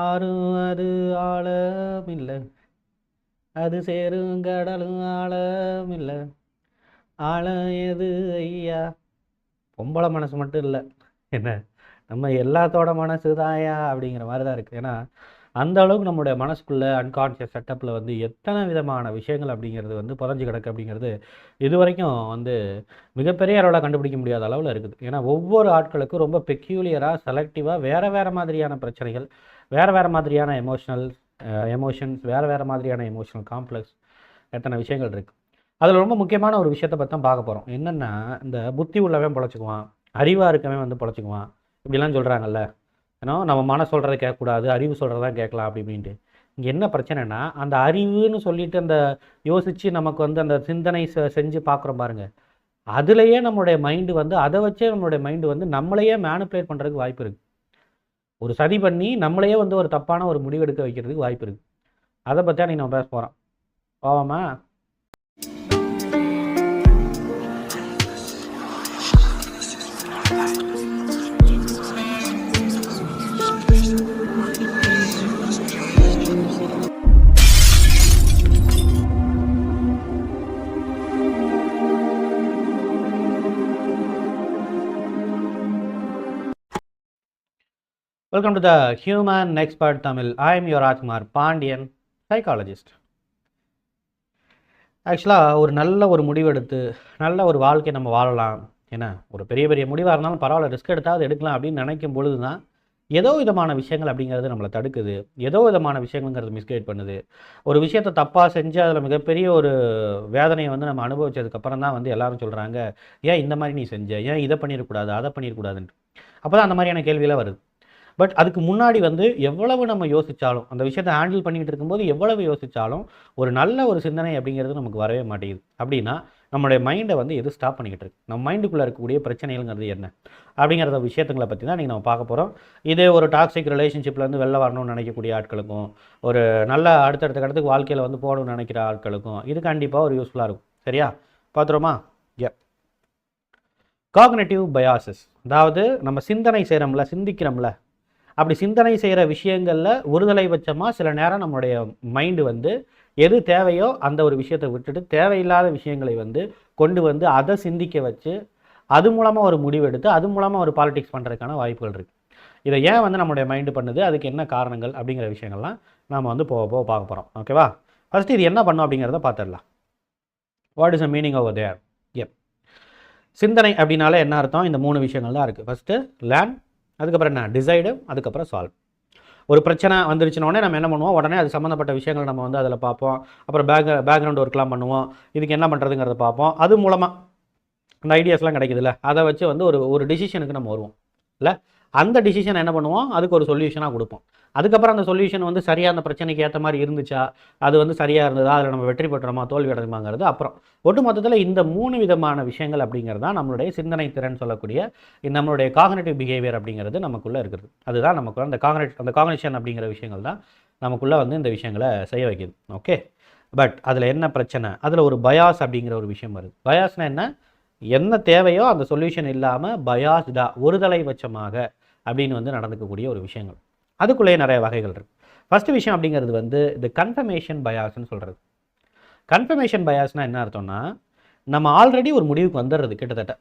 ஆறும் அது ஆழமில்லை. அது சேரும் கடலும் ஆழமில்லை. ஆழம் எது ஐயா? பொம்பளை மனசு மட்டும் இல்லை. என்ன? நம்ம எல்லாத்தோட மனசு தாயா அப்படிங்கிற மாதிரி தான் இருக்குது ஏன்னா அந்த அளவுக்கு நம்மளுடைய மனசுக்குள்ளே அன்கான்ஷியஸ் செட்டப்பில் வந்து எத்தனை விதமான விஷயங்கள் அப்படிங்கிறது வந்து புதஞ்சு கிடக்கு அப்படிங்கிறது இது வரைக்கும் வந்து மிகப்பெரிய அளவில் கண்டுபிடிக்க முடியாத அளவில் இருக்குது. ஏன்னா ஒவ்வொரு ஆட்களுக்கும் ரொம்ப பெக்யூலியராக செலக்டிவாக வேறு வேறு மாதிரியான பிரச்சனைகள் வேறு வேறு மாதிரியான எமோஷனல் எமோஷன்ஸ் வேறு வேறு மாதிரியான எமோஷனல் காம்ப்ளெக்ஸ் எத்தனை விஷயங்கள் இருக்குது அதில் ரொம்ப முக்கியமான ஒரு விஷயத்தை பற்றி தான் பார்க்க போகிறோம் என்னென்னா இந்த புத்தி உள்ளவன் பொழைச்சிக்குவான் அறிவாக இருக்கவன் வந்து பொழைச்சிக்குவான். இப்படிலாம் சொல்கிறாங்கல்ல ஏன்னா நம்ம மன சொல்கிறத கேட்கக்கூடாது அறிவு சொல்கிறத கேட்கலாம் அப்படி இப்படின்ட்டு. இங்கே என்ன பிரச்சனைனா அந்த அறிவுன்னு சொல்லிட்டு அந்த யோசித்து நமக்கு வந்து அந்த சிந்தனை செ செஞ்சு பார்க்குறோம் பாருங்கள் அதுலேயே நம்மளுடைய மைண்டு வந்து அதை வச்சே நம்மளுடைய மைண்டு வந்து நம்மளையே மேனிப்புலேட் பண்ணுறதுக்கு வாய்ப்பு இருக்குது ஒரு சதி பண்ணி நம்மளையே வந்து ஒரு தப்பான ஒரு முடிவு எடுக்க வைக்கிறதுக்கு வாய்ப்பு இருக்குது அதை பற்றி அன்றைக்கி நம்ம பேச போகிறோம் போவோமா? Welcome to the human expert Tamil I am your Rajkumar Pandian psychologist ஆக்சுவலாக ஒரு நல்ல ஒரு முடிவெடுத்து நல்ல ஒரு வாழ்க்கையை நம்ம வாழலாம். ஏன்னா ஒரு பெரிய பெரிய முடிவாக இருந்தாலும் பரவாயில்ல ரிஸ்க் எடுத்தாவது எடுக்கலாம் அப்படின்னு நினைக்கும் பொழுது தான் ஏதோ விதமான விஷயங்கள் அப்படிங்கிறது நம்மளை தடுக்குது. ஏதோ விதமான விஷயங்கள்ங்கிறது மிஸ்கைட் பண்ணுது. ஒரு விஷயத்தை தப்பாக செஞ்சு அதில் மிகப்பெரிய ஒரு வேதனையை வந்து நம்ம அனுபவிச்சதுக்கப்புறம் தான் வந்து எல்லாரும் சொல்கிறாங்க ஏன் இந்த மாதிரி நீ செஞ்ச? ஏன் இதை பண்ணிடக்கூடாது? அதை பண்ணிடக்கூடாதுன்ட்டு. அப்போ தான் அந்த மாதிரியான கேள்வியெல்லாம் வருது. பட் அதுக்கு முன்னாடி வந்து எவ்வளவு நம்ம யோசித்தாலும் அந்த விஷயத்தை ஹேண்டில் பண்ணிக்கிட்டு இருக்கும்போது எவ்வளவு யோசித்தாலும் ஒரு நல்ல ஒரு சிந்தனை அப்படிங்கிறது நமக்கு வரவே மாட்டேங்குது. அப்படின்னா நம்மளுடைய மைண்டை வந்து எது ஸ்டாப் பண்ணிக்கிட்டு இருக்கு? நம்ம மைண்டுக்குள்ளே இருக்கக்கூடிய பிரச்சனைகள்ங்கிறது என்ன? அப்படிங்கிறத விஷயத்துங்களை பற்றி தான் நீங்கள் நம்ம பார்க்க போகிறோம் இதே ஒரு டாக்ஸிக் ரிலேஷன்ஷிப்லேருந்து வெளில வரணும்னு நினைக்கக்கூடிய ஆட்களுக்கும் ஒரு நல்ல அடுத்தடுத்த கடத்துக்கு வாழ்க்கையில் வந்து போகணும்னு நினைக்கிற ஆட்களுக்கும் இது கண்டிப்பாக ஒரு யூஸ்ஃபுல்லாக இருக்கும். சரியா? பார்த்துருமா ஏ காக்னேட்டிவ் பயாசஸ் அதாவது நம்ம சிந்தனை செய்கிறோம்ல சிந்திக்கிறோம்ல அப்படி சிந்தனை செய்கிற விஷயங்களில் ஒருதலை பட்சமாக சில நேரம் நம்மளுடைய மைண்டு வந்து எது தேவையோ அந்த ஒரு விஷயத்தை விட்டுட்டு தேவையில்லாத விஷயங்களை வந்து கொண்டு வந்து அதை சிந்திக்க வச்சு அது மூலமாக ஒரு முடிவெடுத்து அது மூலமாக ஒரு பாலிடிக்ஸ் பண்ணுறதுக்கான வாய்ப்புகள் இருக்குது இதை ஏன் வந்து நம்மளுடைய மைண்டு பண்ணுது? அதுக்கு என்ன காரணங்கள்? அப்படிங்கிற விஷயங்கள்லாம் நாம் வந்து போக போக பார்க்க போகிறோம் ஓகேவா ஃபஸ்ட்டு இது என்ன பண்ணும் அப்படிங்கிறத பார்த்துடலாம். What is a meaning over there எப் சிந்தனை அப்படின்னாலே என்ன அர்த்தம்? இந்த மூணு விஷயங்கள் தான் இருக்குது ஃபஸ்ட்டு லேர்ன் அதுக்கப்புறம் என்ன? டிசைடு அதுக்கப்புறம் சால்வ் ஒரு பிரச்சனை வந்துருச்சுனோடனே நம்ம என்ன பண்ணுவோம்? உடனே அது சம்மந்தப்பட்ட விஷயங்கள் நம்ம வந்து அதில் பார்ப்போம். அப்புறம் பேக் பேக்ரவுண்ட் ஒர்க்லாம் பண்ணுவோம். இதுக்கு என்ன பண்ணுறதுங்கிறத பார்ப்போம். அது மூலமாக அந்த ஐடியாஸ்லாம் கிடைக்குதுல்ல? அதை வச்சு வந்து ஒரு ஒரு டிசிஷனுக்கு நம்ம வருவோம். இல்லை? அந்த டிசிஷன் என்ன பண்ணுவோம்? அதுக்கு ஒரு சொல்யூஷனாக கொடுப்போம். அதுக்கப்புறம் அந்த சொல்யூஷன் வந்து சரியாக அந்த பிரச்சனைக்கு ஏற்ற மாதிரி இருந்துச்சா? அது வந்து சரியாக இருந்ததா? அதில் நம்ம வெற்றி பெற்றோமா? தோல்வி அடைஞ்சுமாங்கிறது அப்புறம். ஒட்டு மொத்தத்தில் இந்த மூணு விதமான விஷயங்கள் அப்படிங்கிறது தான் நம்மளுடைய சிந்தனை திறன் சொல்லக்கூடிய இந்த நம்மளுடைய காகனேட்டிவ் பிஹேவியர் அப்படிங்கிறது நமக்குள்ளே இருக்குது. அதுதான் நமக்குள்ள அந்த காகனேட் அந்த காகனேஷன் அப்படிங்கிற விஷயங்கள் தான் நமக்குள்ளே வந்து இந்த விஷயங்களை செய்ய வைக்குது. ஓகே பட் அதில் என்ன பிரச்சனை? அதில் ஒரு பயாஸ் அப்படிங்கிற ஒரு விஷயம் வருது. பயாஸ்னால் என்ன? என்ன தேவையோ அந்த சொல்யூஷன் இல்லாமல் பயாஸ்டா ஒருதலை பட்சமாக அப்படின்னு வந்து நடந்துக்கக்கூடிய ஒரு விஷயங்கள். அதுக்குள்ளேயே நிறைய வகைகள் இருக்குது ஃபஸ்ட்டு விஷயம் அப்படிங்கிறது வந்து இது கன்ஃபர்மேஷன் பயாஸ்ன்னு சொல்கிறது கன்ஃபர்மேஷன் பயாஸ்னால் என்ன அர்த்தம்னா நம்ம ஆல்ரெடி ஒரு முடிவுக்கு வந்துடுறது கிட்டத்தட்ட.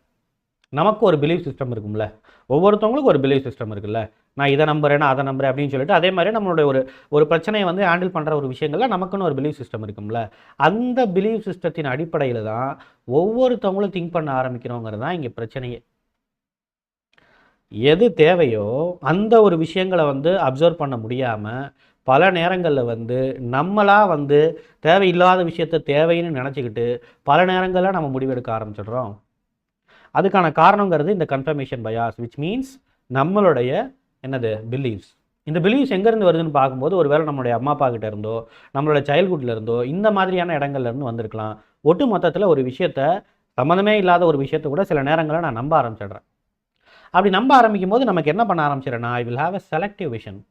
நமக்கு ஒரு பிலீஃப் சிஸ்டம் இருக்கும்ல. ஒவ்வொருத்தவங்களுக்கும் ஒரு பிலீஃப் சிஸ்டம் இருக்குல்ல. நான் இதை நம்புறேன்னா அதை நம்புறேன் அப்படின்னு சொல்லிட்டு அதே மாதிரி நம்மளுடைய ஒரு ஒரு பிரச்சனையை வந்து ஹேண்டில் பண்ணுற ஒரு விஷயங்கள்ல நமக்குன்னு ஒரு பிலீஃப் சிஸ்டம் இருக்கும்ல. அந்த பிலீஃப் சிஸ்டத்தின் அடிப்படையில் தான் ஒவ்வொருத்தவங்களும் திங்க் பண்ண ஆரம்பிக்கிறோங்கிறது தான் இங்கே பிரச்சனையே. எது தேவையோ அந்த ஒரு விஷயங்களை வந்து அப்சர்வ் பண்ண முடியாமல் பல நேரங்களில் வந்து நம்மளாக வந்து தேவையில்லாத விஷயத்த தேவைன்னு நினச்சிக்கிட்டு பல நேரங்களில் நம்ம முடிவெடுக்க ஆரம்பிச்சிடுறோம். அதுக்கான காரணங்கிறது இந்த கன்ஃபர்மேஷன் பயாஸ் விச் மீன்ஸ் நம்மளுடைய என்னது பிலீவ்ஸ் இந்த பிலீவ்ஸ் எங்கேருந்து வருதுன்னு பார்க்கும்போது ஒருவேளை நம்மளுடைய அம்மா அப்பா கிட்ட இருந்தோ நம்மளோட சைல்ட்ஹுட்ல இருந்தோ இந்த மாதிரியான இடங்கள்ல இருந்து வந்திருக்கலாம். ஒட்டு மொத்தத்தில் ஒரு விஷயத்த சம்மந்தமே இல்லாத ஒரு விஷயத்த கூட சில நேரங்களில் நான் நம்ப ஆரம்பிச்சிடுறேன். அப்படி நம்ப ஆரம்பிக்கும் போது நமக்கு என்ன பண்ண ஆரம்பிச்சிடறேன் I will have a selective vision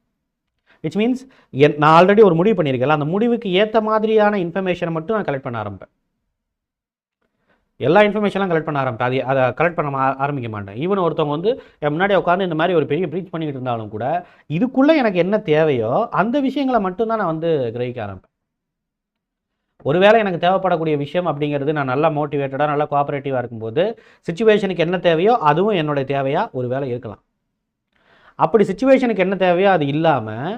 which means என் நான் ஆல்ரெடி ஒரு முடிவு பண்ணியிருக்கேன் அந்த முடிவுக்கு ஏற்ற மாதிரியான இன்ஃபர்மேஷனை மட்டும் நான் கலெக்ட் பண்ண ஆரம்பிப்பேன். எல்லா இன்ஃபர்மேஷன்லாம் கலெக்ட் பண்ண ஆரம்பிப்பேன். அது அதை கலெக்ட் பண்ண ஆ- ஆரம்பிக்க மாட்டேன். ஈவன் ஒருத்தவங்க வந்து என் முன்னாடி உட்காந்து இந்த மாதிரி ஒரு பெரிய ப்ரீச் பண்ணிக்கிட்டு இருந்தாலும் கூட இதுக்குள்ளே எனக்கு என்ன தேவையோ அந்த விஷயங்களை மட்டும்தான் நான் வந்து கிரகிக்க ஆரம்பிப்பேன். ஒருவேளை எனக்கு தேவைப்படக்கூடிய விஷயம் அப்படிங்கிறது நான் நல்லா மோட்டிவேட்டடாக நல்லா கோஆப்ரேட்டிவாக இருக்கும்போது சுச்சுவேஷனுக்கு என்ன தேவையோ அதுவும் என்னுடைய தேவையாக ஒரு வேளை இருக்கலாம். அப்படி சுச்சுவேஷனுக்கு என்ன தேவையோ அது இல்லாமல்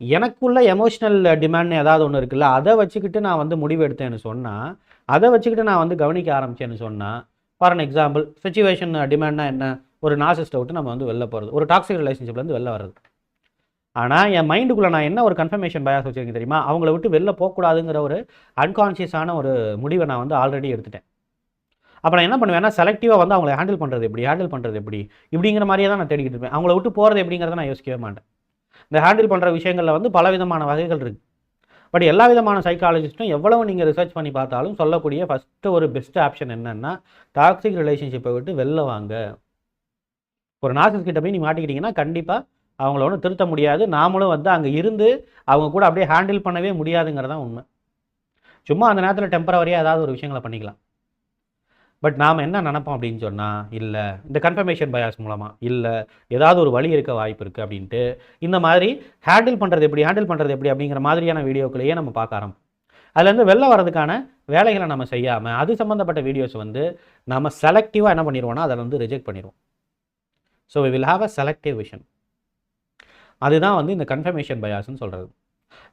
எனக்குள்ள எமோஷ்னல் டிமாண்ட்னு ஏதாவது ஒன்று இருக்குல்ல அதை வச்சுக்கிட்டு நான் வந்து முடிவு எடுத்தேன்னு சொன்னால் அதை வச்சுக்கிட்டு நான் வந்து கவனிக்க ஆரம்பிச்சேன்னு சொன்னால் ஃபார் அன் எக்ஸாம்பிள் சுச்சுவேஷன் டிமாண்ட்னா என்ன? ஒரு நாசிஸ்ட்டை விட்டு நம்ம வந்து வெளில போகிறது ஒரு டாக்ஸிக் ரிலேஷன்ஷிப்லேருந்து வெளில வர்றது. ஆனால் என் மைண்டுக்குள்ளே நான் என்ன ஒரு கன்ஃபர்மேஷன் பயாஸ் வச்சுருக்கேன் தெரியுமா? அவங்கள விட்டு வெளில போகக்கூடாதுங்கிற ஒரு அன்கான்ஷியஸான ஒரு முடிவை நான் வந்து ஆல்ரெடி எடுத்துட்டேன். அப்போ நான் என்ன பண்ணுவேன்னா செலக்டிவாக வந்து அவங்களை ஹேண்டில் பண்ணுறது எப்படி ஹேண்டில் பண்ணுறது எப்படி இப்படிங்கிற மாதிரியே தான் நான் தேடிக்கிட்டு இருப்பேன். அவங்கள விட்டு போகிறது எப்படிங்கிறத நான் யோசிக்கவே மாட்டேன். இந்த ஹேண்டில் பண்ணுற விஷயங்களில் வந்து பல விதமான வகைகள் இருக்குது பட் எல்லா விதமான சைக்காலஜிஸ்ட்டும் எவ்வளவு நீங்கள் ரிசர்ச் பண்ணி பார்த்தாலும் சொல்லக்கூடிய ஃபஸ்ட்டு ஒரு பெஸ்ட் ஆப்ஷன் என்னென்னா டாக்ஸிக் ரிலேஷன்ஷிப்பை விட்டு வெளில வாங்க. ஒரு நாசிஸ் கிட்ட போய் நீ மாட்டிக்கிட்டீங்கன்னா கண்டிப்பாக அவங்கள ஒன்றும் திருத்த முடியாது. நாமளும் வந்து அங்கே இருந்து அவங்க கூட அப்படியே ஹேண்டில் பண்ணவே முடியாதுங்கிறது தான் உண்மை. சும்மா அந்த நேரத்தில் டெம்பரவரியாக ஏதாவது ஒரு விஷயங்களை பண்ணிக்கலாம். பட் நாம் என்ன நினப்போம் அப்படின்னு சொன்னால் இல்லை இந்த கன்ஃபர்மேஷன் பயாஸ் மூலமாக இல்லை ஏதாவது ஒரு வழி இருக்க வாய்ப்பு இருக்குது அப்படின்ட்டு இந்த மாதிரி ஹேண்டில் பண்ணுறது எப்படி ஹேண்டில் பண்ணுறது எப்படி அப்படிங்கிற மாதிரியான வீடியோக்களையே நம்ம பார்க்க ஆரம்பிப்போம். அதுலேருந்து வெளில வரதுக்கான வேலைகளை நம்ம செய்யாமல் அது சம்மந்தப்பட்ட வீடியோஸ் வந்து நம்ம செலக்டிவாக என்ன பண்ணிடுவோம்னா அதை வந்து ரிஜெக்ட் பண்ணிடுவோம். So we will have a selective vision அதுதான் வந்து இந்த கன்ஃபர்மேஷன் பயாஸ்ன்னு சொல்கிறது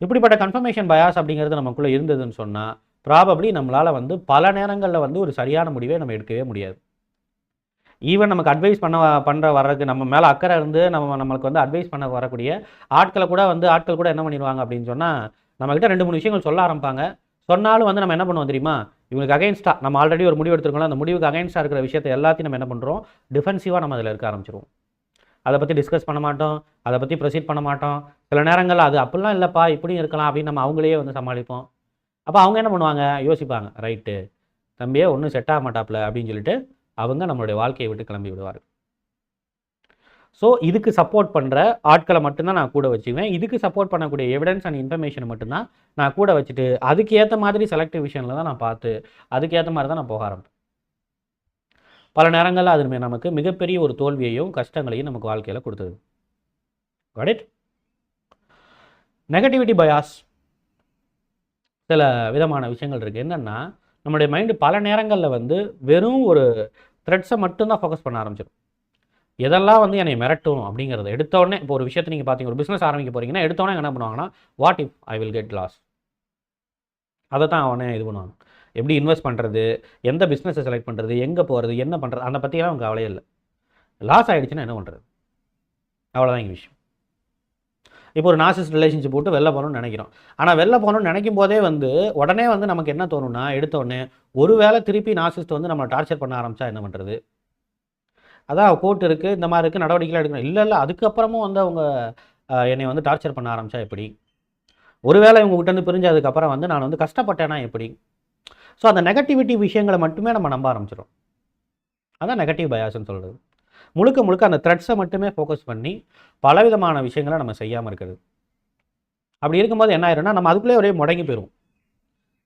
இப்படிப்பட்ட கன்ஃபர்மேஷன் பயாஸ் அப்படிங்கிறது நமக்குள்ளே இருந்ததுன்னு சொன்னால் ப்ராபப்ளி நம்மளால் வந்து பல நேரங்களில் வந்து ஒரு சரியான முடிவை நம்ம எடுக்கவே முடியாது. ஈவன் நமக்கு அட்வைஸ் பண்ண பண்ணுற வர்றதுக்கு நம்ம மேலே அக்கறை இருந்து நம்ம நம்மளுக்கு வந்து அட்வைஸ் பண்ண வரக்கூடிய ஆட்களை கூட வந்து ஆட்கள் கூட என்ன பண்ணிடுவாங்க அப்படின்னு சொன்னால் நம்மக்கிட்ட ரெண்டு மூணு விஷயங்கள் சொல்ல ஆரம்பிப்பாங்க. சொன்னாலும் வந்து நம்ம என்ன பண்ணுவோம் தெரியுமா? இவங்களுக்கு அகைன்ஸ்டாக நம்ம ஆல்ரெடி ஒரு முடிவு எடுத்துருக்கோம் அந்த முடிவுக்கு அகைன்ஸ்டாக இருக்கிற விஷயத்தை எல்லாத்தையும் நம்ம என்ன பண்ணுறோம் டிஃபென்சிவாக நம்ம அதில் இருக்க ஆரம்பிச்சிருவோம். அதை பற்றி டிஸ்கஸ் பண்ண மாட்டோம். அதை பற்றி ப்ரொசீட் பண்ண மாட்டோம். சில நேரங்கள் அது அப்படிலாம் இல்லைப்பா இப்படியும் இருக்கலாம் அப்படின்னு நம்ம அவங்களையே வந்து சமாளிப்போம். அப்போ அவங்க என்ன பண்ணுவாங்க? யோசிப்பாங்க. ரைட்டு. தம்பியே ஒன்றும் செட் ஆக மாட்டாப்ல அப்படின்னு சொல்லிட்டு அவங்க நம்மளுடைய வாழ்க்கையை விட்டு கிளம்பி விடுவார் ஸோ இதுக்கு சப்போர்ட் பண்ணுற ஆட்களை மட்டும்தான் நான் கூட வச்சுக்குவேன். இதுக்கு சப்போர்ட் பண்ணக்கூடிய எவிடன்ஸ் அண்ட் இன்ஃபர்மேஷன் மட்டும்தான் நான் கூட வச்சுட்டு அதுக்கு ஏற்ற மாதிரி செலக்டிவ் விஷயம்ல தான் நான் பார்த்து அதுக்கேற்ற மாதிரி தான் நான் போக ஆரம்பிப்பேன். பல நேரங்களில் அது நமக்கு மிகப்பெரிய ஒரு தோல்வியையும் கஷ்டங்களையும் நமக்கு வாழ்க்கையில் கொடுத்தது. காட் இட் நெகட்டிவிட்டி பயாஸ் சில விதமான விஷயங்கள் இருக்குது என்னென்னா நம்முடைய மைண்டு பல நேரங்களில் வந்து வெறும் ஒரு த்ரெட்ஸை மட்டும்தான் ஃபோக்கஸ் பண்ண ஆரம்பிச்சிடும். எதெல்லாம் வந்து என்னை மிரட்டும் அப்படிங்கிறத எடுத்தோடனே இப்போ ஒரு விஷயத்தை நீங்கள் பார்த்தீங்க ஒரு பிஸ்னஸ் ஆரம்பிக்க போகிறீங்கன்னா எடுத்தோடனே என்ன பண்ணுவாங்கன்னா what if I will get loss அதை தான் அவனே இது பண்ணுவாங்க எப்படி இன்வெஸ்ட் பண்ணுறது எந்த பிஸ்னஸை செலக்ட் பண்ணுறது எங்கே போகிறது என்ன பண்ணுறது அதை பற்றியெல்லாம் அவங்க கவலையே இல்லை. லாஸ் ஆகிடுச்சுன்னா என்ன பண்ணுறது அவ்வளோதான் இங்கே விஷயம். இப்போ ஒரு நாசிஸ் ரிலேஷன்ஷிப் போட்டு வெளில போகணும்னு நினைக்கிறோம். ஆனால் வெளில போகணும்னு நினைக்கும் போதே வந்து உடனே வந்து நமக்கு என்ன தோணும்னா எடுத்தோடனே ஒருவேளை திருப்பி நாசிஸ்ட் வந்து நம்மளை டார்ச்சர் பண்ண ஆரம்பித்தா என்ன பண்ணுறது அதான் கோர்ட் இருக்குது இந்த மாதிரி இருக்குது நடவடிக்கைலாம் எடுக்கணும். இல்லை இல்லை அதுக்கப்புறமும் வந்து அவங்க என்னை வந்து டார்ச்சர் பண்ண ஆரம்பித்தா எப்படி? ஒருவேளை இவங்க வந்து பிரிஞ்சதுக்கப்புறம் வந்து நான் வந்து கஷ்டப்பட்டேனா எப்படி? ஸோ அந்த நெகட்டிவிட்டி விஷயங்களை மட்டுமே நம்ம நம்ப ஆரம்பிச்சிடும் அதான் நெகட்டிவ் பயாஸ்ன்னு சொல்கிறது முழுக்க முழுக்க அந்த த்ரெட்ஸை மட்டுமே ஃபோக்கஸ் பண்ணி பலவிதமான விஷயங்களை நம்ம செய்யாமல் இருக்கிறது. அப்படி இருக்கும்போது என்ன ஆயிரும்னா நம்ம அதுக்குள்ளே ஒரே முடங்கி போயிடும்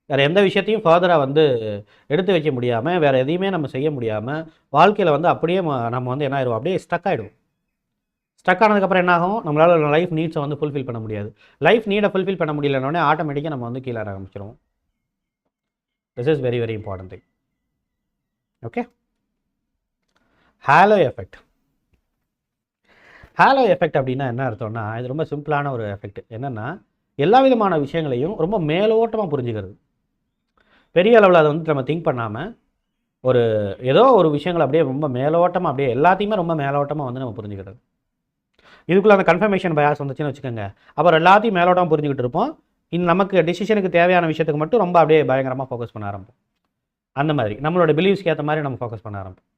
வேறு எந்த விஷயத்தையும் ஃபர்தராக வந்து எடுத்து வைக்க முடியாமல் வேறு எதையுமே நம்ம செய்ய முடியாமல் வாழ்க்கையில் வந்து அப்படியே ம- நம்ம வந்து என்ன ஆயிடும் அப்படியே ஸ்டக் ஆகிடும் ஸ்டக் ஆனதுக்கப்புறம் என்ன ஆகும்? நம்மளால் லைஃப் நீட்ஸை வந்து ஃபுல்ஃபில் பண்ண முடியாது. லைஃப் நீடை ஃபுல்ஃபில் பண்ண முடியலனோடனே ஆட்டோமேட்டிக்காக நம்ம வந்து கீழே ஆரம்பிச்சிடும் this is very very important thing okay halo effect halo effect அப்படின்னா என்ன அர்த்தம்னா இது ரொம்ப சிம்பிளான ஒரு எஃபெக்ட் என்னென்னா எல்லா விதமான விஷயங்களையும் ரொம்ப மேலோட்டமாக புரிஞ்சுக்கிறது. பெரிய அளவில் அதை வந்து நம்ம திங்க் பண்ணாமல் ஒரு ஏதோ ஒரு விஷயங்கள் அப்படியே ரொம்ப மேலோட்டமாக அப்படியே எல்லாத்தையுமே ரொம்ப மேலோட்டமாக வந்து நம்ம புரிஞ்சுக்கிறது. இதுக்குள்ளே அந்த கன்ஃபர்மேஷன் பயாஸ் வந்துச்சுன்னு வச்சுக்கோங்க. அப்புறம் எல்லாத்தையும் மேலோட்டமாக புரிஞ்சுக்கிட்டு இருப்போம். இந்த நமக்கு டெசிஷனுக்கு தேவையான விஷயத்துக்கு மட்டும் ரொம்ப அப்படியே பயங்கரமாக ஃபோக்கஸ் பண்ண ஆரம்பிப்போம். அந்த மாதிரி நம்மளோட பிலீவ்ஸ்க்கு ஏற்ற மாதிரி நம்ம ஃபோக்கஸ் பண்ண ஆரம்பிப்போம்.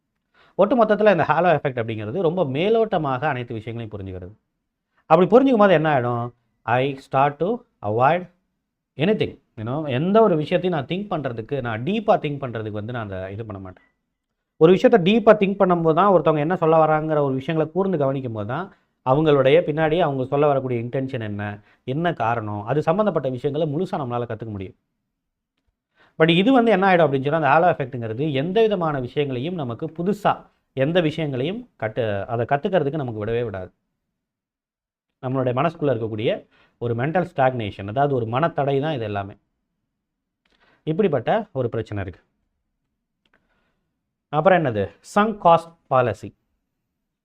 ஒட்டு மொத்தத்தில் இந்த ஹாலோ எஃபெக்ட் அப்படிங்கிறது ரொம்ப மேலோட்டமாக அனைத்து விஷயங்களையும் புரிஞ்சுக்கிறது. அப்படி புரிஞ்சுக்கும் போது என்ன ஆகிடும் I start to avoid anything you know எந்த ஒரு விஷயத்தையும் நான் திங்க் பண்ணுறதுக்கு நான் டீப்பாக திங்க் பண்ணுறதுக்கு வந்து நான் அதை இது பண்ண மாட்டேன். ஒரு விஷயத்தை டீப்பாக திங்க் பண்ணும்போது தான் ஒருத்தவங்க என்ன சொல்ல வராங்கிற ஒரு விஷயங்களை கூர்ந்து கவனிக்கும் போது தான் அவங்களுடைய பின்னாடி அவங்க சொல்ல வரக்கூடிய இன்டென்ஷன் என்ன என்ன காரணம் அது சம்மந்தப்பட்ட விஷயங்களை முழுசாக நம்மளால் கற்றுக்க முடியும். பட் இது வந்து என்ன ஆகிடும் அப்படின்னு சொன்னால் அந்த ஆலோ எஃபெக்ட்டுங்கிறது எந்த விதமான விஷயங்களையும் நமக்கு புதுசாக எந்த விஷயங்களையும் கட்டு அதை கற்றுக்கிறதுக்கு நமக்கு விடவே விடாது. நம்மளுடைய மனசுக்குள்ளே இருக்கக்கூடிய ஒரு மென்டல் ஸ்டாக்னேஷன் அதாவது ஒரு மனத்தடை தான் இது எல்லாமே. இப்படிப்பட்ட ஒரு பிரச்சனை இருக்குது அப்புறம் என்னது? சங் காஸ்ட் பாலிசி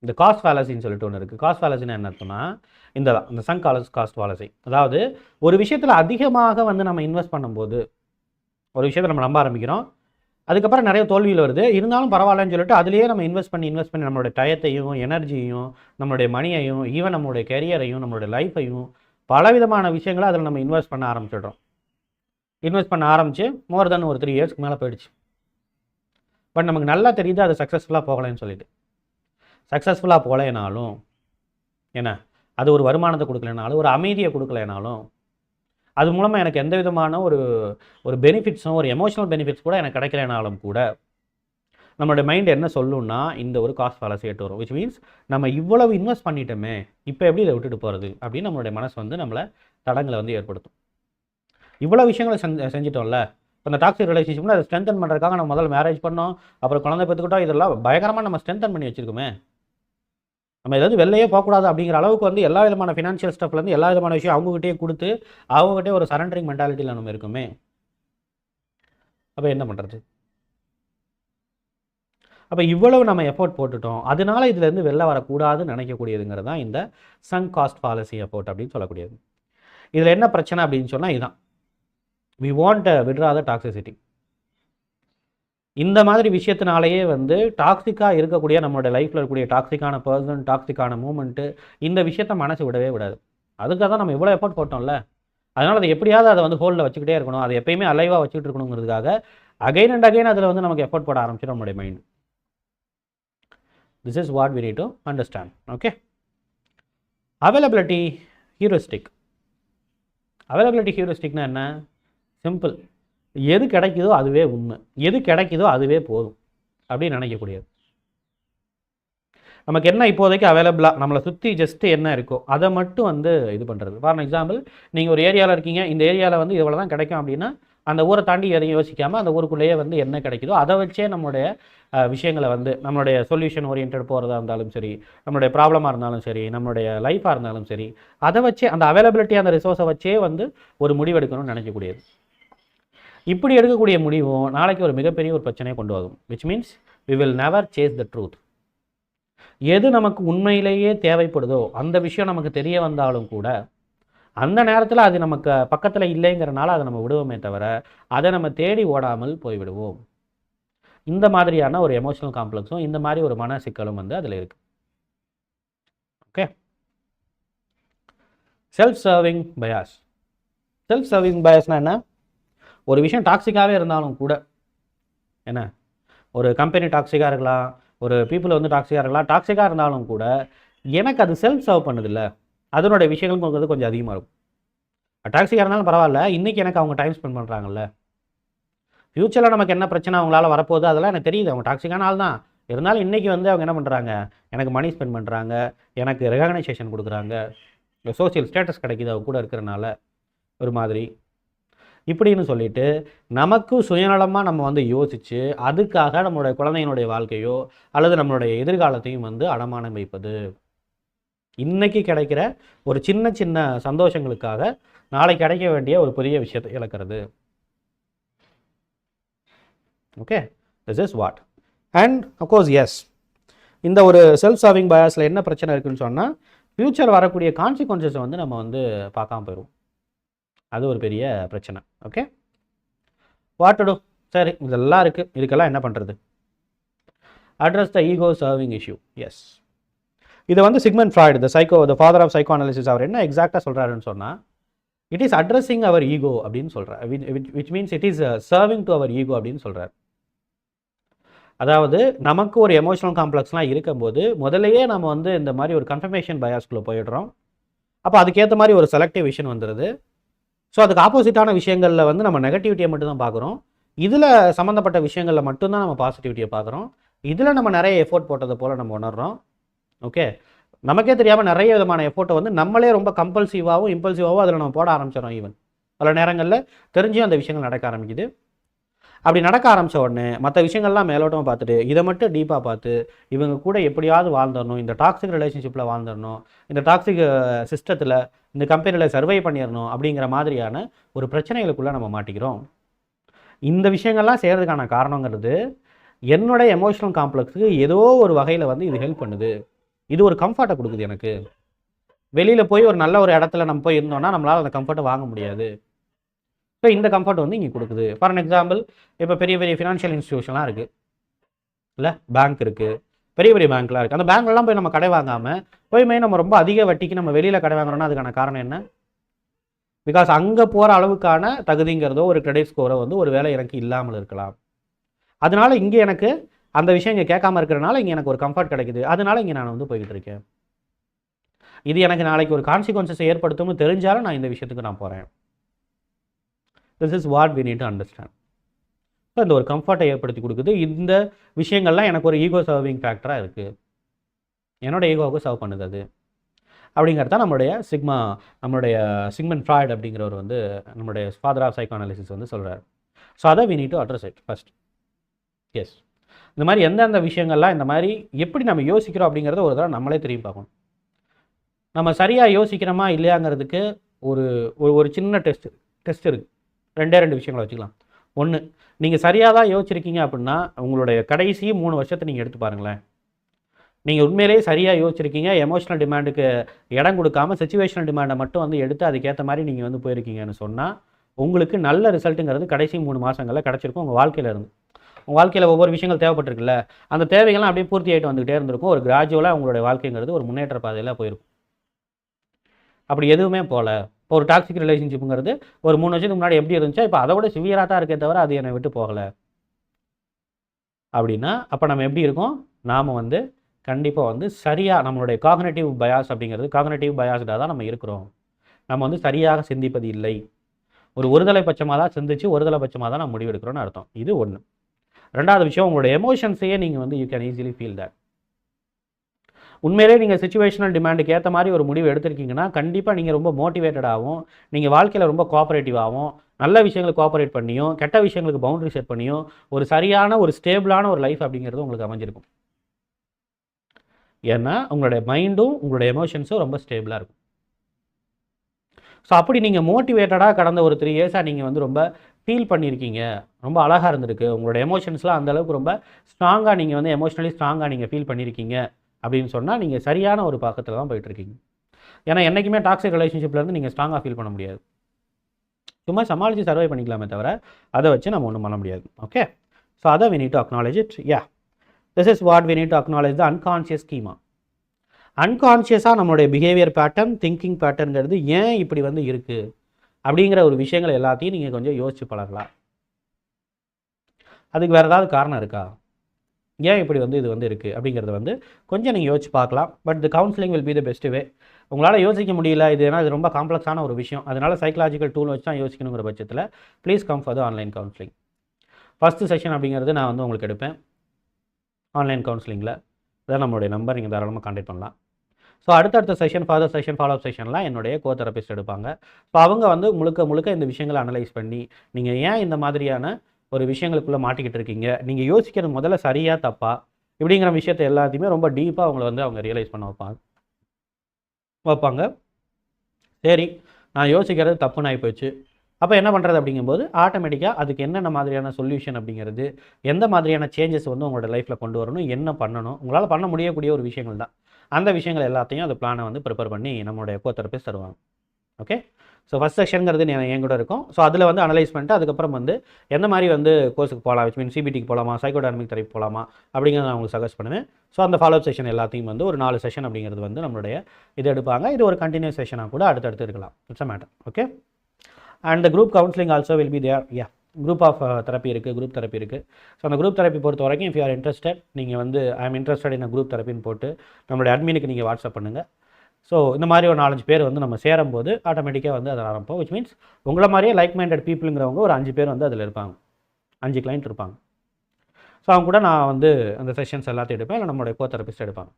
இந்த காஸ்ட் பாலசின்னு சொல்லிட்டு ஒன்று இருக்குது காஸ்ட் பாலசின்னு என்ன அர்த்தம்னா இந்த தான் இந்த சங் காலஸ் காஸ்ட் பாலிசி அதாவது ஒரு விஷயத்தில் அதிகமாக வந்து நம்ம இன்வெஸ்ட் பண்ணும்போது ஒரு விஷயத்தை நம்ம நம்ப ஆரம்பிக்கிறோம். அதுக்கப்புறம் நிறைய தோல்வியில் வருது. இருந்தாலும் பரவாயில்லன்னு சொல்லிட்டு அதுலேயே நம்ம இன்வெஸ்ட் பண்ணி இன்வெஸ்ட் பண்ணி நம்மளுடைய டயத்தையும் எனர்ஜியையும் நம்மளுடைய மணியையும் ஈவன் நம்மளுடைய கெரியரையும் நம்மளுடைய லைஃப்பையும் பலவிதமான விஷயங்களை அதில் நம்ம இன்வெஸ்ட் பண்ண ஆரம்பிச்சிடுறோம். இன்வெஸ்ட் பண்ண ஆரம்பித்து மோர் தென் ஒரு த்ரீ இயர்ஸ்க்கு மேலே போயிடுச்சு. பட் நமக்கு நல்லா தெரியுது அது சக்ஸஸ்ஃபுல்லாக போகலைன்னு சொல்லிட்டு. சக்ஸஸ்ஃபுல்லாக போகலைனாலும் என்ன? அது ஒரு வருமானத்தை கொடுக்கலனாலும் ஒரு அமைதியை கொடுக்கலனாலும் அது மூலமாக எனக்கு எந்த விதமான ஒரு ஒரு பெனிஃபிட்ஸும் ஒரு எமோஷனல் பெனிஃபிட்ஸ் கூட எனக்கு கிடைக்கலனாலும் கூட நம்மளோட மைண்ட் என்ன சொல்லும்னா இந்த ஒரு காஸ்ட் ஃபாலசி எட்டு வரும். விச் மீன்ஸ் நம்ம இவ்வளவு இன்வெஸ்ட் பண்ணிட்டோமே இப்போ எப்படி இதை விட்டுட்டு போகிறது அப்படின்னு நம்மளுடைய மனசு வந்து நம்மளை தடங்களை வந்து ஏற்படுத்தும். இவ்வளோ விஷயங்களை செஞ்சு செஞ்சிட்டோம்ல இப்போ இந்த டாக்ஸிக் ரிலேஷன்ஷிப்பில் அதை ஸ்ட்ரென்தன் பண்ணுறதுக்காக நம்ம முதல்ல மேரேஜ் பண்ணோம் அப்புறம் குழந்தை பெற்றுக்கிட்டோம் இதெல்லாம் பயங்கரமாக நம்ம ஸ்ட்ரென்தன் பண்ணி வச்சிருக்கோமே. நம்ம இதில் வெளிலையே போகக்கூடாது அப்படிங்கிற அளவுக்கு வந்து எல்லா விதமான ஃபினான்ஷியல் ஸ்டப்லேருந்து எல்லா விதமான விஷயம் அவங்ககிட்டயே கொடுத்து அவங்ககிட்டயே ஒரு சரண்டரிங் மென்டாலிட்டியில் நம்ம இருக்குமே. அப்போ என்ன பண்ணுறது அப்போ இவ்வளவு நம்ம எஃபோர்ட் போட்டுட்டோம். அதனால இதுலேருந்து வெளில வரக்கூடாதுன்னு நினைக்கக்கூடியதுங்கிறது தான் இந்த சங் காஸ்ட் பாலிசி எஃபோர்ட் அப்படின்னு சொல்லக்கூடியது. இதில் என்ன பிரச்சனை அப்படின்னு சொன்னால் இதுதான் we want withdraw the toxicity இந்த மாதிரி விஷயத்தினாலேயே வந்து டாக்ஸிக்காக இருக்கக்கூடிய நம்மளோட லைஃப்பில் இருக்கக்கூடிய டாக்ஸிக்கான பர்சன் டாக்ஸிக்கான மூமெண்ட்டு இந்த விஷயத்த மனசு விடவே விடாது. அதுக்காக தான் நம்ம இவ்வளோ எஃபோர்ட் போட்டோம்ல. அதனால் அதை எப்படியாவது அதை வந்து ஹோல்டில் வச்சுக்கிட்டே இருக்கணும். அதை எப்பயுமே அலைவாக வச்சுக்கிட்டு இருக்கணுங்கிறதுக்காக அகைன் அண்ட் அகைன் அதில் வந்து நமக்கு எஃபோர்ட் போட ஆரம்பிச்சிடும் நம்மளுடைய mind this is what we need to understand okay availability heuristic availability ஹீரோஸ்டிக்னா என்ன? சிம்பிள் எது கிடைக்குதோ அதுவே உண்மை. எது கிடைக்குதோ அதுவே போதும். அப்படின்னு நினைக்கக்கூடியது. நமக்கு என்ன இப்போதைக்கு அவைலபிளாக நம்மளை சுற்றி ஜஸ்ட்டு என்ன இருக்கோ அதை மட்டும் வந்து இது பண்ணுறது ஃபார் எக்ஸாம்பிள் நீங்கள் ஒரு ஏரியாவில் இருக்கீங்க இந்த ஏரியாவில் வந்து இவ்வளோ தான் கிடைக்கும் அப்படின்னா அந்த ஊரை தாண்டி எதையும் யோசிக்காமல் அந்த ஊருக்குள்ளேயே வந்து என்ன கிடைக்குதோ அதை வச்சே நம்மளுடைய விஷயங்களை வந்து நம்மளுடைய சொல்யூஷன் ஓரியன்ட் போகிறதா இருந்தாலும் சரி நம்மளுடைய ப்ராப்ளமாக இருந்தாலும் சரி நம்மளுடைய லைஃபாக இருந்தாலும் சரி அதை வச்சே அந்த அவைலபிலிட்டி அந்த ரிசோர்ஸை வச்சே வந்து ஒரு முடிவெடுக்கணும்னு நினைக்கக்கூடியது. இப்படி எடுக்கக்கூடிய முடிவும் நாளைக்கு ஒரு மிகப்பெரிய ஒரு பிரச்சனையை கொண்டு வரும் which means we will never chase the truth எது நமக்கு உண்மையிலேயே தேவைப்படுதோ அந்த விஷயம் நமக்கு தெரிய வந்தாலும் கூட அந்த நேரத்தில் அது நமக்கு பக்கத்தில் இல்லைங்கிறனால அதை நம்ம விடுவோமே தவிர அதை நம்ம தேடி ஓடாமல் போய்விடுவோம். இந்த மாதிரியான ஒரு எமோஷனல் காம்ப்ளெக்ஸும் இந்த மாதிரி ஒரு மன சிக்கலும் வந்து அதில் இருக்கு. Okay self serving bias self serving பயாஸ்னால் என்ன? ஒரு விஷயம் டாக்ஸிக்காகவே இருந்தாலும் கூட என்ன? ஒரு கம்பெனி டாக்ஸிக்காக இருக்கலாம் ஒரு பீப்புள் வந்து டாக்ஸிக்காக இருக்கலாம் டாக்ஸிக்காக இருந்தாலும் கூட எனக்கு அது செல்ஃப் சர்வ் பண்ணுதில்ல அதனுடைய விஷயங்களும் உங்களுக்கு கொஞ்சம் அதிகமாக இருக்கும். டாக்ஸிக்காக இருந்தாலும் பரவாயில்ல இன்றைக்கி எனக்கு அவங்க டைம் ஸ்பெண்ட் பண்ணுறாங்கல்ல ஃப்யூச்சரில் நமக்கு என்ன பிரச்சனை அவங்களால வரப்போகுது அதெல்லாம் எனக்கு தெரியுது அவங்க டாக்ஸிக்கான ஆள் தான் இருந்தாலும் இன்றைக்கி வந்து அவங்க என்ன பண்ணுறாங்க எனக்கு மணி ஸ்பெண்ட் பண்ணுறாங்க எனக்கு ரெகக்னைசேஷன் கொடுக்குறாங்க. சோஷியல் ஸ்டேட்டஸ் கிடைக்குது அவங்க கூட இருக்கிறனால ஒரு மாதிரி. இப்படின்னு சொல்லிட்டு நமக்கு சுயநலமாக நம்ம வந்து யோசித்து அதுக்காக நம்மளுடைய குழந்தையினுடைய வாழ்க்கையோ அல்லது நம்மளுடைய எதிர்காலத்தையும் வந்து அடமானம் வைப்பது. இன்றைக்கி கிடைக்கிற ஒரு சின்ன சின்ன சந்தோஷங்களுக்காக நாளைக்கு கிடைக்க வேண்டிய ஒரு பெரிய விஷயத்தை இழக்கிறது. Okay this is what and of course yes இந்த ஒரு செல்ஃப் சர்விங் பயாஸில் என்ன பிரச்சனை இருக்குதுன்னு சொன்னால் ஃப்யூச்சர் வரக்கூடிய கான்சிக்வன்சஸை வந்து நம்ம வந்து பார்க்காம போயிடுவோம் அது ஒரு பெரிய பிரச்சனை. ஓகே வாட் டு சரி இதெல்லாம் இருக்குது இதுக்கெல்லாம் என்ன பண்ணுறது address the ego serving issue yes இதை வந்து Sigmund Freud the psycho the father of psychoanalysis அவர் என்ன எக்ஸாக்டாக சொல்கிறாருன்னு சொன்னால் இட் இஸ் அட்ரஸிங் அவர் ஈகோ அப்படின்னு சொல்கிறார் which means it is serving to our ego அப்படின்னு சொல்கிறார் அதாவது நமக்கு ஒரு எமோஷனல் காம்ப்ளெக்ஸ்லாம் இருக்கும்போது முதலையே நம்ம வந்து இந்த மாதிரி ஒரு கன்ஃபர்மேஷன் பயாஸ்குள்ளே போயிடுறோம். அப்போ அதுக்கேற்ற மாதிரி ஒரு செலக்டிவ் விஷன் வந்துடுது ஸோ அதுக்கு ஆப்போசிட்டான விஷயங்களில் வந்து நம்ம நெகட்டிவிட்டியை மட்டும்தான் பார்க்குறோம். இதில் சம்மந்தப்பட்ட விஷயங்களில் மட்டும்தான் நம்ம பாசிட்டிவிட்டியை பார்க்குறோம். இதில் நம்ம நிறைய எஃபோர்ட் போட்டதை போல் நம்ம உணர்றோம். ஓகே நமக்கே தெரியாமல் நிறைய விதமான எஃபோர்ட்டை வந்து நம்மளே ரொம்ப கம்பல்சிவாகவும் இம்பல்சிவாகவும் அதில் நம்ம போட ஆரம்பிச்சிடறோம் ஈவன் பல நேரங்களில் தெரிஞ்சும் அந்த விஷயங்கள் நடக்க ஆரம்பிக்குது. அப்படி நடக்க ஆரம்பித்த உடனே மற்ற விஷயங்கள்லாம் மேலோட்டமாக பார்த்துட்டு இதை மட்டும் டீப்பாக பார்த்து இவங்க கூட எப்படியாவது வாழ்ந்துடணும் இந்த டாக்ஸிக் ரிலேஷன்ஷிப்பில் வாழ்ந்துடணும் இந்த டாக்ஸிக் சிஸ்டத்தில் இந்த கம்பெனியில் சர்வை பண்ணிடணும் அப்படிங்கிற மாதிரியான ஒரு பிரச்சனைகளுக்குள்ளே நம்ம மாட்டிக்கிறோம். இந்த விஷயங்கள்லாம் செய்கிறதுக்கான காரணங்கிறது என்னோட எமோஷனல் காம்ப்ளெக்ஸுக்கு ஏதோ ஒரு வகையில் வந்து இது ஹெல்ப் பண்ணுது. இது ஒரு கம்ஃபர்ட்டை கொடுக்குது எனக்கு. வெளியில் போய் ஒரு நல்ல ஒரு இடத்துல நம்ம போய் இருந்தோம்னா நம்மளால் அந்த கம்ஃபர்ட்டை வாங்க முடியாது. ஸோ இந்த கம்ஃபர்ட் வந்து இங்கே கொடுக்குது. ஃபார் அன் எக்ஸாம்பிள் இப்போ பெரிய பெரிய ஃபினான்ஷியல் இன்ஸ்டியூஷன்லாம் இருக்குது இல்லை? பேங்க் இருக்குது பெரிய பெரிய பேங்க்லாம் இருக்குது அந்த பேங்க்லாம் போய் நம்ம கடை வாங்காமல் போய் நம்ம ரொம்ப அதிக வட்டிக்கு நம்ம வெளியில் கடை வாங்குறோம்னா அதுக்கான காரணம் என்ன? பிகாஸ் அங்கே போகிற அளவுக்கான தகுதிங்கிறதோ ஒரு கிரெடிட் ஸ்கோரோ வந்து ஒரு வேலை எனக்கு இல்லாமல் இருக்கலாம். அதனால இங்கே எனக்கு அந்த விஷயம் இங்கே கேட்காம இருக்கிறனால இங்கே எனக்கு ஒரு கம்ஃபர்ட் கிடைக்குது. அதனால இங்கே நான் வந்து போய்கிட்டு இருக்கேன். இது எனக்கு நாளைக்கு ஒரு கான்சிக்வன்சஸ் ஏற்படுத்தும்னு தெரிஞ்சாலும் நான் இந்த விஷயத்துக்கு நான் போகிறேன் this is what we need to understand so இந்த ஒரு கம்ஃபர்ட்டை ஏற்படுத்தி கொடுக்குது. இந்த விஷயங்கள்லாம் எனக்கு ஒரு ஈகோ சர்விங் ஃபேக்டராக இருக்குது என்னோட ஈகோவுக்கு சர்வ் பண்ணுது அது. அப்படிங்கிறது தான் நம்மளுடைய சிக்மா நம்மளுடைய சிக்மன் ஃப்ராய்ட் அப்படிங்கிறவர் வந்து நம்மளுடைய ஃபாதர் ஆஃப் சைக்கானாலிசிஸ் வந்து சொல்கிறார் ஸோ அதை we need to address it first yes இந்த மாதிரி எந்தெந்த விஷயங்கள்லாம் இந்த மாதிரி எப்படி நம்ம யோசிக்கிறோம் அப்படிங்கிறத ஒரு தடவை நம்மளே திரும்பி பார்க்கணும். நம்ம சரியாக யோசிக்கிறோமா இல்லையாங்கிறதுக்கு ஒரு ஒரு ஒரு சின்ன டெஸ்ட் டெஸ்ட் இருக்குது ரெண்டே ரெண்டு விஷயங்களை வச்சுக்கலாம். ஒன்று நீங்கள் சரியாக தான் யோசிச்சிருக்கீங்க அப்படின்னா உங்களுடைய கடைசி மூணு வருஷத்தை நீங்கள் எடுத்து பாருங்களேன். நீங்கள் உண்மையிலேயே சரியாக யோசிச்சிருக்கீங்க எமோஷனல் டிமாண்டுக்கு இடம் கொடுக்காம சுச்சுவேஷனல் டிமாண்டை மட்டும் வந்து எடுத்து அதுக்கேற்ற மாதிரி நீங்கள் வந்து போயிருக்கீங்கன்னு சொன்னால் உங்களுக்கு நல்ல ரிசல்ட்டுங்கிறது கடைசி மூணு மாதங்களில் கிடச்சிருக்கும் உங்கள் வாழ்க்கையில் இருந்து. உங்கள் வாழ்க்கையில் ஒவ்வொரு விஷயங்கள் தேவைப்பட்டிருக்குல்ல அந்த தேவைகள்லாம் அப்படியே பூர்த்தி ஆகிட்டு வந்துகிட்டே இருந்திருக்கும். ஒரு கிராஜுவலாக உங்களுடைய வாழ்க்கைங்கிறது ஒரு முன்னேற்ற பாதையில் போயிருக்கும். அப்படி எதுவுமே போகல இப்போ ஒரு டாக்ஸிக் ரிலேஷன்ஷிப்புங்கிறது ஒரு மூணு வருஷத்துக்கு முன்னாடி எப்படி இருந்துச்சோ இப்போ அதை விட சிவியராக தான் இருக்கே தவிர அது என்னை விட்டு போகலை. அப்படின்னா அப்போ நம்ம எப்படி இருக்கோம்? நாம் வந்து கண்டிப்பாக வந்து சரியாக நம்மளுடைய காகனேட்டிவ் பயாஸ் அப்படிங்கிறது காகனேட்டிவ் பயாஸ்டாக தான் நம்ம இருக்கிறோம். நம்ம வந்து சரியாக சிந்திப்பது இல்லை. ஒரு ஒருதலை பட்சமாக தான் சிந்திச்சு ஒருதலை பட்சமாக தான் நம்ம முடிவெடுக்கிறோம்னு அர்த்தம். இது ஒன்று ரெண்டாவது விஷயம் உங்களோட எமோஷன்ஸையே நீங்கள் வந்து you can easily feel that உண்மையிலே நீங்கள் சுச்சுவேஷனல் டிமாண்டுக்கு ஏற்ற மாதிரி ஒரு முடிவு எடுத்திருக்கீங்கன்னா கண்டிப்பாக நீங்கள் ரொம்ப மோட்டிவேட்டடாகவும் நீங்கள் வாழ்க்கையில் ரொம்ப கோஆப்ரேட்டிவாகவும் நல்ல விஷயங்களுக்கு கோஆப்ரேட் பண்ணியும் கெட்ட விஷயங்களுக்கு பவுண்டரி செட் பண்ணியும் ஒரு சரியான ஒரு ஸ்டேபிளான ஒரு லைஃப் அப்படிங்கிறது உங்களுக்கு அமைஞ்சிருக்கும். ஏன்னா உங்களுடைய மைண்டும் உங்களுடைய எமோஷன்ஸும் ரொம்ப ஸ்டேபிளாக இருக்கும். ஸோ அப்படி நீங்கள் மோட்டிவேட்டடாக கடந்த ஒரு த்ரீ இயர்ஸாக நீங்கள் வந்து ரொம்ப ஃபீல் பண்ணியிருக்கீங்க ரொம்ப அழகாக இருந்திருக்கு. உங்களோட எமோஷன்ஸ்லாம் அந்தளவுக்கு ரொம்ப ஸ்ட்ராங்காக நீங்கள் வந்து எமோஷ்னலி ஸ்ட்ராங்காக நீங்கள் ஃபீல் பண்ணியிருக்கீங்க அப்படின்னு சொன்னால் நீங்கள் சரியான ஒரு பக்கத்தில் தான் போயிட்டுருக்கீங்க. ஏன்னா என்றைக்குமே டாக்ஸிக் ரிலேஷன்ஷிப்லேருந்து நீங்கள் ஸ்ட்ராங்காக ஃபீல் பண்ண முடியாது. சும்மா சமாளித்து சர்வை பண்ணிக்கலாமே தவிர அதை வச்சு நம்ம ஒன்றும் பண்ண முடியாது. ஓகே ஸோ அதை we need to acknowledge it ya this is what we need to acknowledge the unconscious schema அன்கான்ஷியஸாக நம்மளுடைய பிஹேவியர் பேட்டர்ன் திங்கிங் பேட்டர்ங்கிறது ஏன் இப்படி வந்து இருக்குது அப்படிங்கிற ஒரு விஷயங்கள் எல்லாத்தையும் நீங்கள் கொஞ்சம் யோசிச்சு பழகலாம். அதுக்கு வேறு ஏதாவது காரணம் இருக்கா? ஏன் இப்படி வந்து இது வந்து இருக்குது அப்படிங்கிறத வந்து கொஞ்சம் நீங்கள் யோசிச்சு பார்க்கலாம். But the counselling will be the best way உங்களால் யோசிக்க முடியல இது ஏன்னா இது ரொம்ப காம்ப்ளெக்ஸான ஒரு விஷயம். அதனால் சைக்கலாஜிக்கல் டூல் வச்சு தான் யோசிக்கணுங்கிற பட்சத்தில் please come for the online counselling first session அப்படிங்கிறது நான் வந்து உங்களுக்கு எடுப்பேன். ஆன்லைன் கவுன்சிலிங்கில் இதான் நம்மளுடைய நம்பர் நீங்கள் தாராளமாக கான்டெக்ட் பண்ணலாம். ஸோ அடுத்தடுத்த செஷன் ஃபாதர் செஷன் ஃபாலோ செஷன்லாம் என்னுடைய கோ தெரபிஸ்ட் எடுப்பாங்க. ஸோ அவங்க வந்து முழுக்க முழுக்க இந்த விஷயங்களை அனலைஸ் பண்ணி நீங்கள் ஏன் இந்த மாதிரியான ஒரு விஷயங்களுக்குள்ளே மாட்டிக்கிட்டு இருக்கீங்க. நீங்கள் யோசிக்கிறது முதல்ல சரியாக தப்பா? இப்படிங்கிற விஷயத்த எல்லாத்தையுமே ரொம்ப டீப்பாக அவங்கள வந்து அவங்க ரியலைஸ் பண்ண வைப்பாங்க. வைப்பாங்க. சரி நான் யோசிக்கிறது தப்புன்னு ஆகி போச்சு. அப்போ என்ன பண்ணுறது அப்படிங்கும்போது ஆட்டோமேட்டிக்காக அதுக்கு என்னென்ன மாதிரியான சொல்யூஷன் அப்படிங்கிறது எந்த மாதிரியான சேஞ்சஸ் வந்து உங்களோட லைஃப்பில் கொண்டு வரணும் என்ன பண்ணணும் உங்களால் பண்ண முடியக்கூடிய ஒரு விஷயங்கள் தான். அந்த விஷயங்கள் எல்லாத்தையும் அந்த பிளானை வந்து ப்ரிப்பேர் பண்ணி நம்மளுடைய கோ தெரபிஸ்ட் தருவாங்க. ஓகே ஸோ ஃபஸ்ட் செக்ஷனுங்கிறது என் கூட இருக்கும். ஸோ அதில் வந்து அனலைஸ் பண்ணிட்டு அதுக்கப்புறம் வந்து எந்த மாதிரி வந்து கோர்ஸுக்கு போகலாம் விச் மீன் சிபிடிக்கு போகலாமா சைக்கோடாமிக் தெரப்பி போகலாமா அப்படிங்கிறத நான் உங்களுக்கு சஜஸ்ட் பண்ணுவேன். ஸோ அந்த ஃபாலோ செஷன் எல்லாத்தையும் வந்து ஒரு நாலு செஷன் அப்படிங்கிறது வந்து நம்மளுடைய இது எடுப்பாங்க. இது ஒரு கண்டினியூஸ் செஷனாக கூட அடுத்தடுத்து இருக்கலாம். It's a matter okay and group counselling also will be there ya group of therapy இருக்குது குரூப் தெரப்பி இருக்குது ஸோ அந்த குரூப் தெரப்பி பொறுத்த வரைக்கும் இஃப் யூ ஆர் இன்ட்ரெஸ்டட் நீங்கள் வந்து I am interested in group தெரப்பின்னு போட்டு நம்மளுடைய அட்மினுக்கு நீங்கள் வாட்ஸ்அப் பண்ணுங்கள் ஸோ இந்த மாதிரி ஒரு நாலஞ்சு பேர் வந்து நம்ம சேரும்போது ஆட்டோமேட்டிக்காக வந்து அதை ஆரம்பிப்போம். விச் மீன்ஸ் உங்களை மாதிரியே லைக் மைண்டட் பீப்புளுங்கிறவங்க ஒரு அஞ்சு பேர் வந்து அதில் இருப்பாங்க. அஞ்சு கிளைண்ட் இருப்பாங்க. ஸோ அவங்க கூட நான் வந்து அந்த செஷன்ஸ் எல்லாத்தையும் எடுப்பேன். இல்லை நம்மளுடைய கோ தெரபிஸ்ட் எடுப்பாங்க.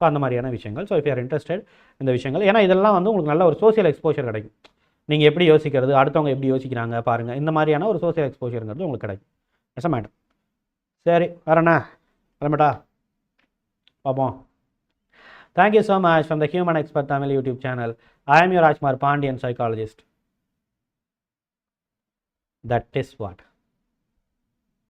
ஸோ அந்த மாதிரியான விஷயங்கள். ஸோ இஃப் ஆர் இன்ட்ரெஸ்டட் இந்த விஷயங்கள். ஏன்னா இதெல்லாம் வந்து உங்களுக்கு நல்ல ஒரு சோசியல் எக்ஸ்போஷர் கிடைக்கும். நீங்கள் எப்படி யோசிக்கிறது? அடுத்தவங்க எப்படி யோசிக்கிறாங்க? பாருங்கள் இந்த மாதிரியான ஒரு சோசியல் எக்ஸ்போஷருங்கிறது உங்களுக்கு கிடைக்கும். எஸ் மேடம் சரி வரண்ணா. கிளம்பட்டா பார்ப்போம் Thank you so much from the Human Expert Tamil YouTube channel. I am your Rajmar Pandian psychologist. That is what.